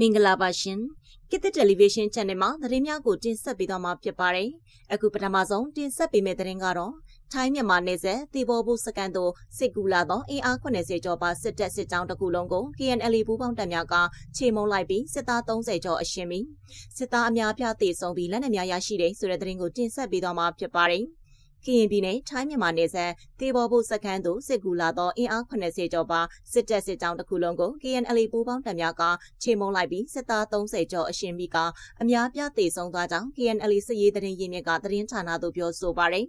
မင်္ဂလာပါရှင်ကိတတယ်လီဗီရှင်း channel မှာသတင်းများကိုတင်ဆက်ပေးသွားမှာဖြစ်ပါတယ်အခုပထမဆုံးတင်ဆက်ပေးမယ့်သတင်းကတော့ထိုင်းမြန်မာနယ်စပ်တေဘောဘူးစကန်တို့စစ်ကူလာသောအင်အား80ကျော်ပါစစ်တပ်စစ်ကြောင်းတစ်ခုလုံးကို KNL ပူးပေါင်းတပ်များကခြေမုံလိုက်ပြီးစစ်သား30ကျော်အရှင်ပြီးစစ်သားအများပြားတေဆုံးပြီးလက်နက်များရရှိတဲ့ဆိုတဲ့သတင်းကိုတင်ဆက်ပေးသွားမှာဖြစ်ပါတယ် ကရင်ပြည်နယ်ထိုင်းမြန်မာနယ်စပ်တေဘောဘုတ်စခန်းသို့စစ်ကူလာသောအင်အား80ကျော်ပါစစ်တပ်စစ်ကြောင်းတစ်ခုလုံးကို KNL ပူးပေါင်းတပ်များကခြေမုံလိုက်ပြီးစစ်သား30ကျော်အရှင်ပြီးကအများပြသေဆုံးသွားကြောင်း KNL စစ်ရေးတရင်ရင်းမြစ်ကသတင်းဌာနသို့ပြောဆိုပါရယ်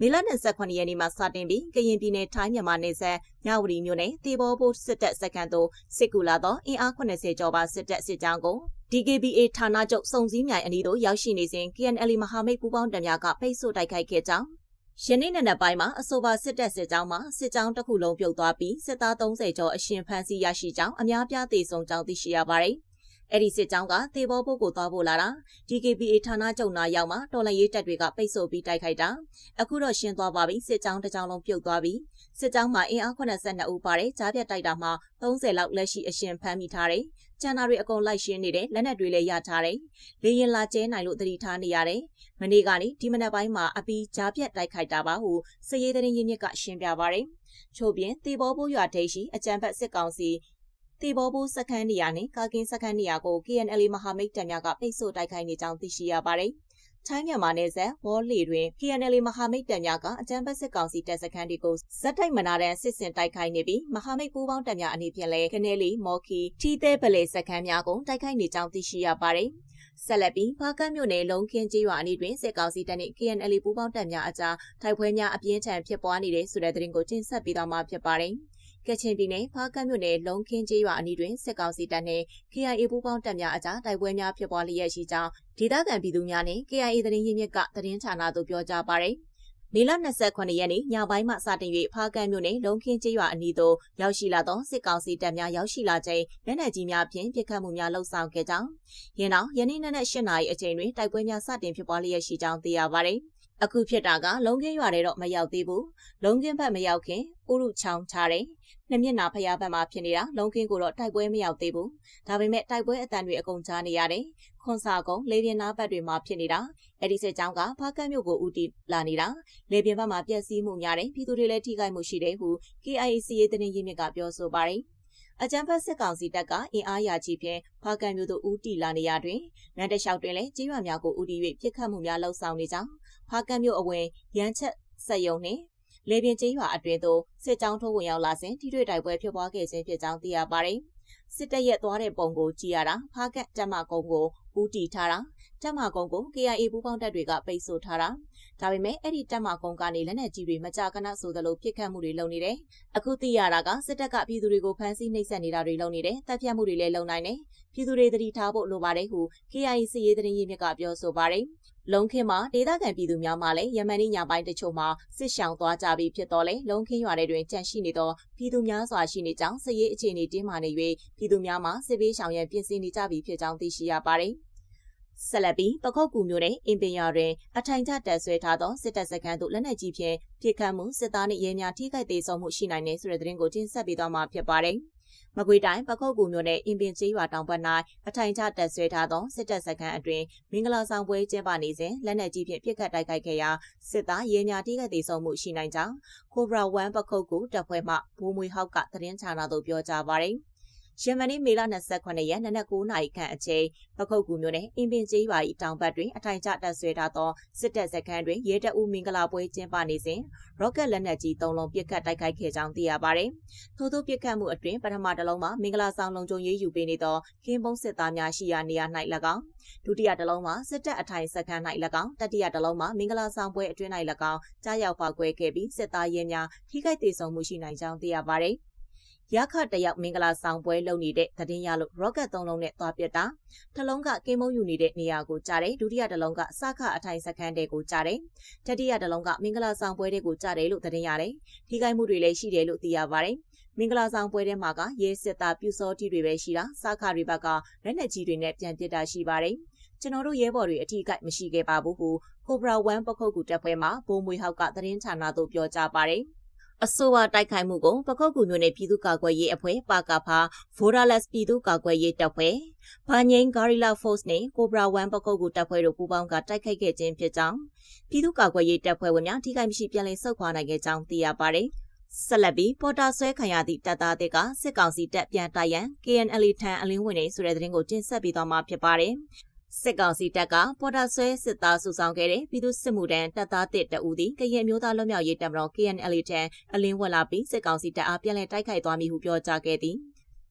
မေလ28ရက်နေ့မှာစတင်ပြီးကရင်ပြည်နယ်ထိုင်းမြန်မာနယ်စပ်ညဝတီမြို့နယ်တေဘောဘုတ်စစ်တပ်စခန်းသို့စစ်ကူလာသောအင်အား80ကျော်ပါစစ်တပ်စစ်ကြောင်းကို DKBA ဌာနချုပ်စုံစည်းမြိုင်အနီးသို့ရောက်ရှိနေစဉ် KNL မဟာမိတ်ပူးပေါင်းတပ်များကပိတ်ဆို့တိုက်ခိုက်ခဲ့ကြောင်း ယနေ့နံနက်ပိုင်းမှာအဆိုပါစစ်တပ်စစ်ကြောင်းမှာစစ်ကြောင်းတစ်ခုလုံးပြုတ်သွားပြီးစစ်သား30ကျော်အရှင်ဖမ်းဆီးရရှိကြောင်းအများပြားသေဆုံးကြောင်းသိရှိရပါတယ်။ အဲ့ဒီစစ်ကြောင်းကသေဘောဘုတ်ကိုသွားဖို့လာတာ DKBA ဌာနချုပ်နာရောက်မှာတော်လန်ရေးတပ်တွေကပိတ်ဆို့ပြီးတိုက်ခိုက်တာအခုတော့ရှင်းသွားပါပြီစစ်ကြောင်းတစ်ကြောင်းလုံးပြုတ်သွားပြီးစစ်ကြောင်းမှာအင်အား82ဦးပါတယ်ကြားပြတ်တိုက်တာမှာ30လောက်လက်ရှိအရှင်ဖမ်းမိထားတယ်ကျန်တာတွေအကုန်လိုက်ရှင်းနေတယ်လက်နက်တွေလည်းရထားတယ်လေရင်လာကျဲနိုင်လို့တတိထားနေရတယ်မနေ့ကနေဒီမနက်ပိုင်းမှာအပီးကြားပြတ်တိုက်ခိုက်တာပါဟုစည်ရေးတဲ့ရင်းမြစ်ကရှင်းပြပါရယ်ချို့ပြင်တေဘောဘိုးရွာဒိတ်ရှိအကြံဖက်စစ်ကောင်စီ တေဘောဘိုးစခန်းနေရာနဲ့ကာကင်းစခန်းနေရာကို KNL မဟာမိတ်တပ်များကပိတ်ဆို့တိုက်ခိုက်နေကြောင်းသိရှိရပါတယ်ထိုင်းမြန်မာနယ်စပ်ဝေါ်လီတွင် PNL မဟာမိတ်တပ်များကအကြမ်းဖက်စစ်ကောင်စီတပ်စခန်းတွေကိုဇက်တိုက်မနာတဲ့စစ်စင်တိုက်ခိုက်နေပြီးမဟာမိတ်ပူးပေါင်းတပ်များအနေဖြင့်လည်းကနေလီမော်ခီထီသဲပလေစခန်းများကိုတိုက်ခိုက်နေကြောင်းသိရှိရပါတယ်။ဆက်လက်ပြီးဖားကတ်မြို့နယ်လုံခင်းကျေးရွာအနီးတွင်စစ်ကောင်စီတပ်နှင့် KNL ပူးပေါင်းတပ်များအကြားတိုက်ပွဲများအပြင်းထန်ဖြစ်ပွားနေတဲ့ဆိုတဲ့သတင်းကိုတင်ဆက်ပေးသွားမှာဖြစ်ပါတယ်။ ကချင်ပြည်နယ်ဖားကတ်မြို့နယ်လုံခင်းကျေးရွာအနီးတွင်စစ်ကောင်စီတပ်နှင့် KIA ပူးပေါင်းတပ်များအကြားတိုက်ပွဲများဖြစ်ပွားလျက်ရှိကြောင်းဒေသခံပြည်သူများနှင့် KIA သတင်းရင်းမြစ်ကသတင်းဌာနသို့ပြောကြားပါရယ်မေလ29ရက်နေ့ညပိုင်းမှစတင်၍ဖားကန့်မြို့နယ်လုံခင်းကျေးရွာအနီးသို့ရောက်ရှိလာသောစစ်ကောင်စီတပ်များရောက်ရှိလာချိန်လက်နက်ကြီးများဖြင့်ပစ်ခတ်မှုများလှုပ်ဆောင်ခဲ့ကြောင်းယင်းနောက်ယနေ့နက်8နာရီအချိန်တွင်တိုက်ပွဲများစတင်ဖြစ်ပွားလျက်ရှိကြောင်းသိရပါသည် အခုဖြစ်တာကလုံခင်းရွာတွေတော့မရောက်သေးဘူးလုံခင်းဘက်မရောက်ခင်ဥရုချောင်းထားတယ်နှစ်မျက်နာဖျားဘက်မှာဖြစ်နေတာလုံခင်းကိုတော့တိုက်ပွဲမရောက်သေးဘူးဒါပေမဲ့တိုက်ပွဲအတန်တွေအကုန်ကြားနေရတယ်ခွန်စာကုန်းလေပြင်းနာဘက်တွေမှာဖြစ်နေတာအဲ့ဒီစစ်ကြောင်းကဖားကတ်မြို့ကိုဦးတည်လာနေတာလေပြင်းဘက်မှာပျက်စီးမှုများတယ်ပြည်သူတွေလည်းထိခိုက်မှုရှိတယ်ဟု KIAC ရေးတဲ့ရင်းမြစ်ကပြောဆိုပါတယ်အကြံဖတ်စစ်ကောင်စီတပ်ကအင်အားရာကြီးဖြင့်ဖားကန်မြို့သို့ဦးတီလာနေရတွင်နန်းတလျှောက်တွင်လည်းကြေးရွာများကိုဦးတီ၍ပြစ်ခတ်မှုများလှုပ်ဆောင်နေကြောင်း ဖားကန်မြို့အဝင်ရန်ချက်စက်ယုံနှင့်လေပြင်းကျေးရွာအတွင်းသို့စစ်ကြောင်းထိုးဝင်ရောက်လာစဉ်ထိတွေ့တိုက်ပွဲဖြစ်ပွားခဲ့ခြင်းဖြစ်ကြောင်းသိရပါတယ်။စစ်တပ်ရဲ့သွားတဲ့ပုံကိုကြည့်ရတာဖားကတ်တက်မကုန်းကိုဦးတီထားတာတက်မကုန်းကို KIA ပူးပေါင်းတပ်တွေကပိတ်ဆို့ထားတာ ဒါပေမဲ့အဲ့ဒီတက်မကုန်းကနေလက်နက်ကြီးတွေမကြာခဏဆိုသလိုပစ်ခတ်မှုတွေလုပ်နေတယ်အခုသိရတာကစစ်တပ်ကပြည်သူတွေကိုဖမ်းဆီးနှိပ်စက်နေတာတွေလုပ်နေတယ်တပ်ဖြတ်မှုတွေလည်းလုပ်နိုင်တယ်ပြည်သူတွေသတိထားဖို့လိုပါတယ်ဟု KIA စစ်ရေးသတင်းရင်းမြစ်ကပြောဆိုပါတယ်လုံခင်းမှာဒေသခံပြည်သူများမှလည်းယမန်နေ့ညပိုင်းတချို့မှာစစ်ရှောင်သွားကြပြီးဖြစ်တော့လေလုံခင်းရွာတွေတွင်ကြန့်ရှိနေသောပြည်သူများစွာရှိနေကြောင်းစစ်ရေးအခြေအနေတင်းမာနေ၍ပြည်သူများမှစစ်ဘေးရှောင်ရန်ပြင်ဆင်နေကြပြီးဖြစ်ကြောင်းသိရှိရပါတယ်။ ဆက်လက်ပြီးပခုတ်ကူမျိုးနဲ့အင်ပင်ရွာတွင်အထိုင်ချတပ်ဆွဲထားသောစစ်တပ်စခန်းသို့လက်နက်ကြီးဖြင့်ပစ်ခတ်မှုစစ်သားနှင့်ရဲများထိခိုက်သေးဆုံးမှုရှိနိုင်တယ်ဆိုတဲ့သတင်းကိုတင်ဆက်ပေးသွားမှာဖြစ်ပါတယ်။မကွေတိုင်းပခုတ်ကူမျိုးနဲ့အင်ပင်ကျေးရွာတောင်ဘက်၌အထိုင်ချတပ်ဆွဲထားသောစစ်တပ်စခန်းအတွင်မင်္ဂလာဆောင်ပွဲကျင်းပနေစဉ်လက်နက်ကြီးဖြင့်ပစ်ခတ်တိုက်ခိုက်ခဲ့ရာစစ်သားရဲများထိခိုက်သေးဆုံးမှုရှိနိုင်ကြောင်း Cobra 1ပခုတ်ကူတပ်ဖွဲ့မှဘိုးမွေဟောက်ကသတင်းဌာနသို့ပြောကြားပါရယ်။ ရမနီမေလ28ရက်နနက်9နာရီခန့်အချိန်ပခုတ်ကူမြို့နယ်အင်ပင်ကျေးရွာ၏တောင်ဘက်တွင်အထိုင်ကျတပ်ဆွဲထားသောစစ်တပ်စခန်းတွင်ရဲတပ်ဦးမင်္ဂလာပွဲကျင်းပနေစဉ်ရော့ကက်လက်နက်ကြီး၃လုံးပစ်ခတ်တိုက်ခိုက်ခဲ့ကြောင်းသိရပါဗျ။ထို့သောပစ်ခတ်မှုအတွင်ပထမတစ်လုံးမှာမင်္ဂလာဆောင်လုံခြုံရေးယူပေးနေသောကင်းပုံးစစ်သားများရှိရာနေရာ၌၎င်းဒုတိယတစ်လုံးမှာစစ်တပ်အထိုင်စခန်း၌၎င်းတတိယတစ်လုံးမှာမင်္ဂလာဆောင်ပွဲအတွင်း၌၎င်းကြားရောက်ပါကွဲခဲ့ပြီးစစ်သားရဲများထိခိုက်ဒေဆုံးမှုရှိနိုင်ကြောင်းသိရပါဗျ။ ရခတယောက်မင်္ဂလာဆောင်ပွဲလုပ်နေတဲ့သတင်းရလို့ rocket သုံးလုံးနဲ့သွားပြတာတစ်လုံးကကင်းမုံယူနေတဲ့နေရာကိုကြားတယ်ဒုတိယတစ်လုံးကစခအထိုင်စခန်းတဲကိုကြားတယ်တတိယတစ်လုံးကမင်္ဂလာဆောင်ပွဲတွေကိုကြားတယ်လို့သတင်းရတယ်ထိခိုက်မှုတွေလည်းရှိတယ်လို့သိရပါတယ်မင်္ဂလာဆောင်ပွဲထဲမှာကရဲစစ်သားပြူစောတီတွေပဲရှိတာစခတွေဘက်ကလက်နက်ကြီးတွေနဲ့ပြန်ပစ်တာရှိပါတယ်ကျွန်တော်တို့ရဲဘော်တွေအထီးကိုက်မရှိခဲ့ပါဘူးဟု Cobra 1ပခုတ်ကူတပ်ဖွဲ့မှဘိုးမွေဟောက်ကသတင်းဌာနသို့ပြောကြားပါတယ် အဆိုပါတိုက်ခိုက်မှုကိုပခုတ်ကူမျိုးနယ်ပြည်သူ့ကာကွယ်ရေးအဖွဲ့ပါကာဖာ Vodalas ပြည်သူ့ကာကွယ်ရေးတပ်ဖွဲ့ဘာငိန် Guerrilla Force နဲ့ Cobra 1ပခုတ်ကူတပ်ဖွဲ့တို့ပူးပေါင်းကတိုက်ခိုက်ခဲ့ခြင်းဖြစ်ကြောင်းပြည်သူ့ကာကွယ်ရေးတပ်ဖွဲ့ဝင်များထိခိုက်မရှိပြန်လည်ဆုတ်ခွာနိုင်ခဲ့ကြောင်းသိရပါတယ်။ဆက်လက်ပြီးပေါ်တာဆွဲခံရသည့်တပ်သားတွေကစစ်ကောင်စီတပ်ပြန်တိုက်ရန် KNL ထံအလင်းဝင်နေဆိုတဲ့သတင်းကိုတင်ဆက်ပေးသွားမှာဖြစ်ပါတယ်။ စစ်ကောင်စီတပ်ကပေါ်တာဆွဲစစ်သားစုဆောင်ခဲ့တဲ့ပြည်သူစစ်မှုထမ်းတပ်သားတစ်တအူသည်ကရင်မျိုးသားလွတ်မြောက်ရေးတပ်မတော် KNL ထံအလင်းဝက်လာပြီးစစ်ကောင်စီတပ်အားပြန်လည်တိုက်ခိုက်သွားမည်ဟုပြောကြားခဲ့သည်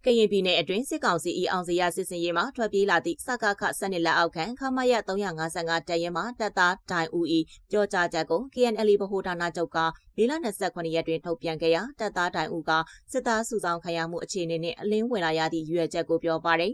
ကရင်ပြည်နယ်အတွင်းစစ်ကောင်စီ၏အောင်စရစစ်စင်ရေးမှထွက်ပြေးလာသည့်စကခစနစ်လက်အောက်ခံခမရ355တပ်ရဲမှတပ်သားဒိုင်ဦး၏ကြောကြားချက်ကို KNL ဗဟိုဌာနချုပ်ကမေလ29ရက်တွင်ထုတ်ပြန်ခဲ့ရာတပ်သားဒိုင်ဦးကစစ်သားစုဆောင်ခံရမှုအခြေအနေနှင့်အလင်းဝင်လာရသည့်ရွေချက်ကိုပြောပါရယ်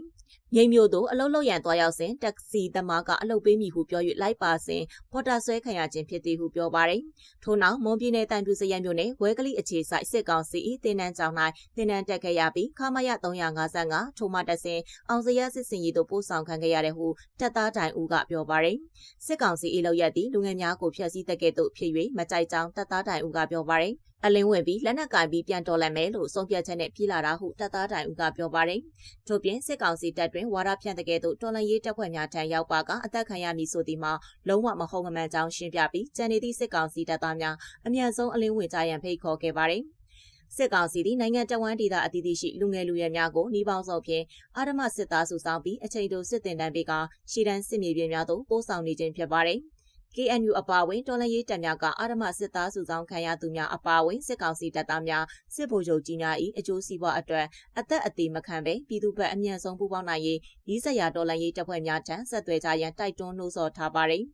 မြိတ်မြို့သို့အလုတ်လောက်ရန်သွားရောက်စဉ်တက္ကစီသမားကအလုတ်ပေးမိဟုပြော၍လိုက်ပါစဉ်ပေါ်တာဆွဲခံရခြင်းဖြစ်သည်ဟုပြောပါရယ်ထို့နောက်မွန်ပြည်နယ်တိုင်ပြူစရိုက်မြို့နယ်ဝဲကလေးအခြေဆိုင်စစ်ကောင်စီ၏တင်နန်းကျောင်း၌တင်နန်းတက်ခဲ့ရပြီးခမရ355ထိုမှတက်စဉ်အောင်စရစစ်စင်ရီတို့ပို့ဆောင်ခံခဲ့ရတယ်ဟုတပ်သားတိုင်ဦးကပြောပါရယ်စစ်ကောင်စီ၏လောက်ရသည့်လူငယ်များကိုဖျက်ဆီးတက်ကဲ့သို့ဖြစ်၍မကြိုက်ကြောင်းတပ်သားတိုင်ဦးကပြောပါရယ်အလင်းဝင်ပြီးလက်နက်ကင်ပြီးပြန်တော်လှန်မယ်လို့ဆုံးဖြတ်ချက်နဲ့ပြည်လာတာဟုတပ်သားတိုင်ဦးကပြောပါတယ်။ထို့ပြင်စစ်ကောင်စီတပ်တွင်ဝါဒဖြန့်တဲ့ကဲ့သို့တော်လှန်ရေးတပ်ဖွဲ့များထံရောက်ပါကအသက်ခံရမည်ဆိုသည်မှာလုံးဝမဟုတ်မမှန်ကြောင်းရှင်းပြပြီးကြံနေသည့်စစ်ကောင်စီတပ်သားများအမြန်ဆုံးအလင်းဝင်ကြရန်ဖိတ်ခေါ်ခဲ့ပါတယ်။စစ်ကောင်စီသည်နိုင်ငံတဝန်းဒေသအသီးသီးရှိလူငယ်လူရွယ်များကိုနှီးပေါင်းစုံဖြင့်အာဓမစစ်သားစုဆောင်ပြီးအချိန်တိုစစ်တင်တန်းပေးကရှီတန်းစစ်မြေပြင်များသို့ပို့ဆောင်နေခြင်းဖြစ်ပါတယ်။ KNU အပါအဝင်တော်လှန်ရေးတပ်များကအာရမစစ်သားစုဆောင်ခံရသူများအပါအဝင်စစ်ကောင်စီတပ်သားများစစ်ဗိုလ်ချုပ်ကြီးများ၏အကျိုးစီးပွားအတွက်အသက်အသေးမခံဘဲပြည်သူ့ဘက်အမြန်ဆုံးပူးပေါင်းနိုင်ရေးဤဆက်ရာတော်လှန်ရေးတပ်ဖွဲ့များထံဆက်သွယ်ကြရန်တိုက်တွန်းနှိုးဆော်ထားပါတယ်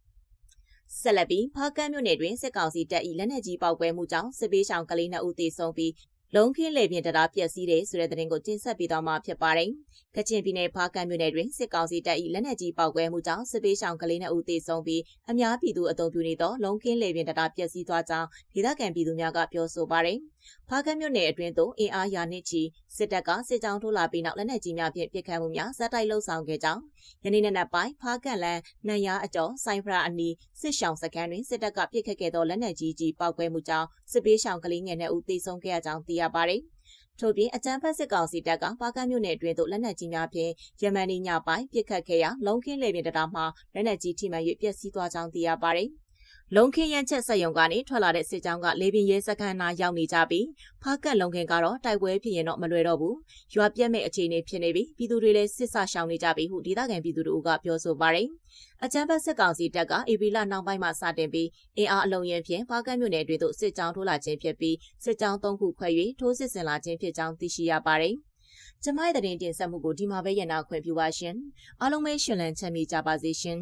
ဆက်လက်ပြီးဖားကန်းမြို့နယ်တွင်စစ်ကောင်စီတပ်၏လက်နက်ကြီးပေါက်ကွဲမှုကြောင့်စစ်ပေးဆောင်ကလေး2ဦးသေဆုံးပြီး လုံးခင်းလေပြင်တရားပျက်စီးတယ်ဆိုတဲ့သတင်းကိုတင်ဆက်ပေးသွားမှာဖြစ်ပါတယ်။ကချင်ပြည်နယ်ဖားကန့်မြို့နယ်တွင်စစ်ကောင်စီတပ်၏လက်နက်ကြီးပေါက်ကွဲမှုကြောင့်စစ်ပေးဆောင်ကလေးနှစ်ဦးသေဆုံးပြီးအများပြည်သူအုံပြုနေသောလုံးခင်းလေပြင်တရားပျက်စီးသွားကြောင်းဒေသခံပြည်သူများကပြောဆိုပါတယ်။ ဖားကတ်မြို့နယ်အတွင်းသို့အင်အားရာနှစ်ချီစစ်တပ်ကစစ်ကြောင်းထိုးလာပြီးနောက်လက်နက်ကြီးများဖြင့်ပစ်ခတ်မှုများဇက်တိုက်လှုပ်ဆောင်ခဲ့ကြောင်းယနေ့နေ့နက်ပိုင်းဖားကတ်လန်နန်ရားအကျော်စိုင်းဖရာအနီးစစ်ရှောင်းစခန်းတွင်စစ်တပ်ကပစ်ခတ်ခဲ့သောလက်နက်ကြီးကြီးပောက်ကွဲမှုကြောင့်စစ်ပေးရှောင်ကလေးငယ်2ဦးသေဆုံးခဲ့ရကြောင်းသိရပါတယ်။ထို့ပြင်အကြမ်းဖက်စစ်ကောင်စီတပ်ကပါကတ်မြို့နယ်အတွင်းသို့လက်နက်ကြီးများဖြင့်ယမန်နီညပိုင်းပစ်ခတ်ခဲ့ရာလုံခင်းလေပြင်တတာမှလက်နက်ကြီးထိမှန်၍ပျက်စီးသွားကြောင်းသိရပါတယ်။ လုံခင်းရန်ချက်ဆက်ယုံကနေထွက်လာတဲ့စစ်ကြောင်းကလေပင်ရဲစခန်းနာရောက်နေကြပြီးဖားကတ်လုံခင်းကတော့တိုက်ပွဲဖြစ်ရင်တော့မလွယ်တော့ဘူးရွာပြက်မဲ့အခြေအနေဖြစ်နေပြီးပြည်သူတွေလည်းစစ်ဆရှောင်နေကြပြီဟုဒေသခံပြည်သူတို့ကပြောဆိုပါတယ်အကြမ်းဖက်စစ်ကောင်စီတပ်ကအေပီလာနောက်ပိုင်းမှာစတင်ပြီးအင်အားအလုံးရင်ဖြင့်ဖားကတ်မြို့နယ်တွေသို့စစ်ကြောင်းထိုးလာခြင်းဖြစ်ပြီးစစ်ကြောင်း၃ခုခွဲ၍ထိုးစစ်ဆင်လာခြင်းဖြစ်ကြောင်းသိရှိရပါတယ်ကျမရဲ့တင်တင်ဆက်မှုကိုဒီမှာပဲရနာခွင့်ပြုပါရှင်အားလုံးပဲရှင်လန်းချမ်းမြေကြပါစေရှင်